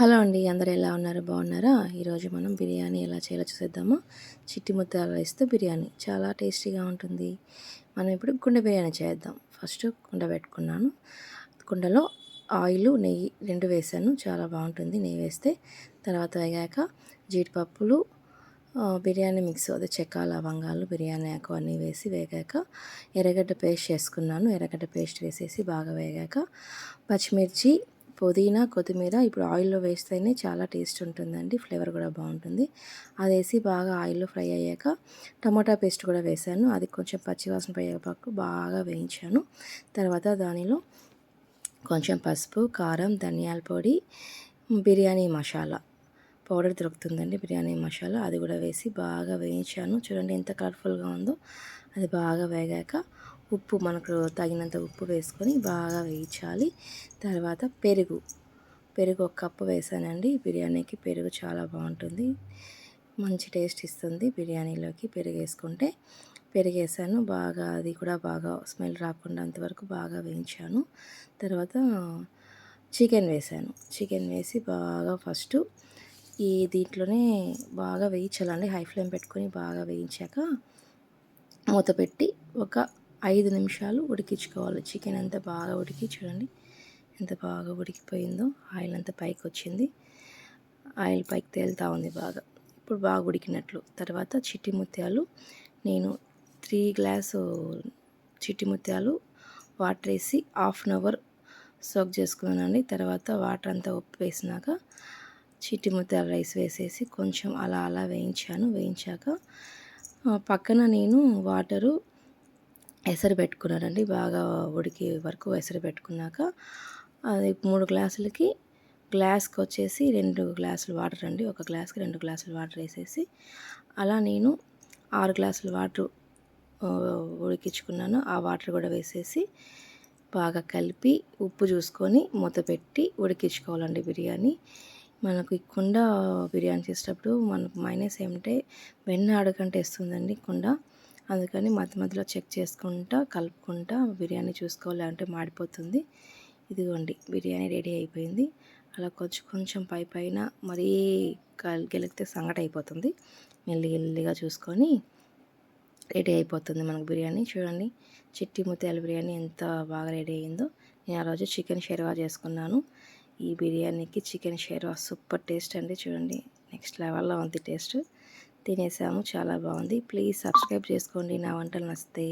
Hello అండి అందరు ఎలా ఉన్నారు? బాగున్నారా? ఈరోజు మనం బిర్యానీ ఎలా చేయాలో చూసేద్దామా? చిట్టి ముత్తాల రైస్తో బిర్యానీ చాలా టేస్టీగా ఉంటుంది. మనం ఇప్పుడు కుండ బిర్యానీ చేద్దాం. ఫస్ట్ కుండ పెట్టుకున్నాను. కుండలో ఆయిల్ నెయ్యి రెండు వేసాను. చాలా బాగుంటుంది. నెయ్యి వేస్తే తర్వాత వేగాక జీడిపప్పులు బిర్యానీ మిక్స్ అదే చెక్క లవంగాలు బిర్యానీ ఆకు అన్నీ వేసి వేగాక ఎర్రగడ్డ పేస్ట్ చేసుకున్నాను. ఎర్రగడ్డ పేస్ట్ వేసేసి బాగా వేగాక పచ్చిమిర్చి పుదీనా కొత్తిమీర ఇప్పుడు ఆయిల్లో వేస్తేనే చాలా టేస్ట్ ఉంటుందండి ఫ్లేవర్ కూడా బాగుంటుంది. అది వేసి బాగా ఆయిల్లో ఫ్రై అయ్యాక టమాటా పేస్ట్ కూడా వేసాను. అది కొంచెం పచ్చివాసన పోయేపాకు బాగా వేయించాను. తర్వాత దానిలో కొంచెం పసుపు కారం ధనియాల పొడి బిర్యానీ మసాలా పౌడర్ దొరుకుతుందండి బిర్యానీ మసాలా అది కూడా వేసి బాగా వేయించాను. చూడండి ఎంత కలర్ఫుల్గా ఉందో. అది బాగా వేగాక ఉప్పు మనకు తగినంత ఉప్పు వేసుకొని బాగా వేయించాలి. తర్వాత పెరుగు. పెరుగు ఒక కప్పు వేసానండి. బిర్యానీకి పెరుగు చాలా బాగుంటుంది. మంచి టేస్ట్ ఇస్తుంది బిర్యానీలోకి పెరుగు వేసుకుంటే. పెరుగు వేసాను. బాగా అది కూడా బాగా స్మెల్ రాకుండా అంతవరకు బాగా వేయించాను. తర్వాత చికెన్ వేసాను. చికెన్ వేసి బాగా ఫస్ట్ ఈ దీంట్లోనే బాగా వేయించాలండి. హై ఫ్లేమ్ పెట్టుకొని బాగా వేయించాక మూత పెట్టి ఒక ఐదు నిమిషాలు ఉడికించుకోవాలి. చికెన్ అంతా బాగా ఉడికి చూడండి. ఎంత బాగా ఉడికిపోయిందో. ఆయిల్ అంతా పైకి వచ్చింది. ఆయిల్ పైకి తేలుతూ ఉంది బాగా. ఇప్పుడు బాగా ఉడికినట్లు. తర్వాత చిట్టి ముత్యాలు. నేను త్రీ గ్లాసు చిట్టి ముత్యాలు వాటర్ వేసి హాఫ్ అన్ అవర్ సోక్ చేసుకున్నానండి. తర్వాత వాటర్ అంతా ఉప్పు వేసినాక చిట్టి ముత్యాల రైస్ వేసేసి కొంచెం అలా అలా వేయించాను. వేయించాక పక్కన నేను వాటరు ఎసరు పెట్టుకున్నానండి. బాగా ఉడికే వరకు ఎసరు పెట్టుకున్నాక అది మూడు గ్లాసులకి గ్లాస్కి వచ్చేసి రెండు గ్లాసులు వాటర్ అండి. ఒక గ్లాస్కి రెండు గ్లాసులు వాటర్ వేసేసి అలా నేను ఆరు గ్లాసులు వాటర్ ఉడికించుకున్నాను. ఆ వాటర్ కూడా వేసేసి బాగా కలిపి ఉప్పు చూసుకొని మూత పెట్టి ఉడికించుకోవాలండి బిర్యానీ. మనకు కుండ బిర్యానీ చేసేటప్పుడు మనకు మైనస్ ఏమిటంటే వెన్న అడగంటే ఇస్తుందండి కుండ. అందుకని మధ్య మధ్యలో చెక్ చేసుకుంటా కలుపుకుంటా బిర్యానీ చూసుకోవాలి అంటే మాడిపోతుంది. ఇదిగోండి బిర్యానీ రెడీ అయిపోయింది. అలా కొంచెం కొంచెం పై పైన మరీ గెలిగితే సంగట అయిపోతుంది. మెల్లి మెల్లిగా చూసుకొని రెడీ అయిపోతుంది మనకు బిర్యానీ. చూడండి చిట్టి ముత్యాల బిర్యానీ ఎంత బాగా రెడీ అయిందో. నేను ఆ రోజు చికెన్ షెర్వా చేసుకున్నాను. ఈ బిర్యానీకి చికెన్ షెర్వా సూపర్ టేస్ట్ అండి. చూడండి నెక్స్ట్ లెవెల్లో ఉంది టేస్ట్. తినేసాము. చాలా బాగుంది. ప్లీజ్ సబ్స్క్రైబ్ చేసుకోండి. నా వంటలు నచ్చితే.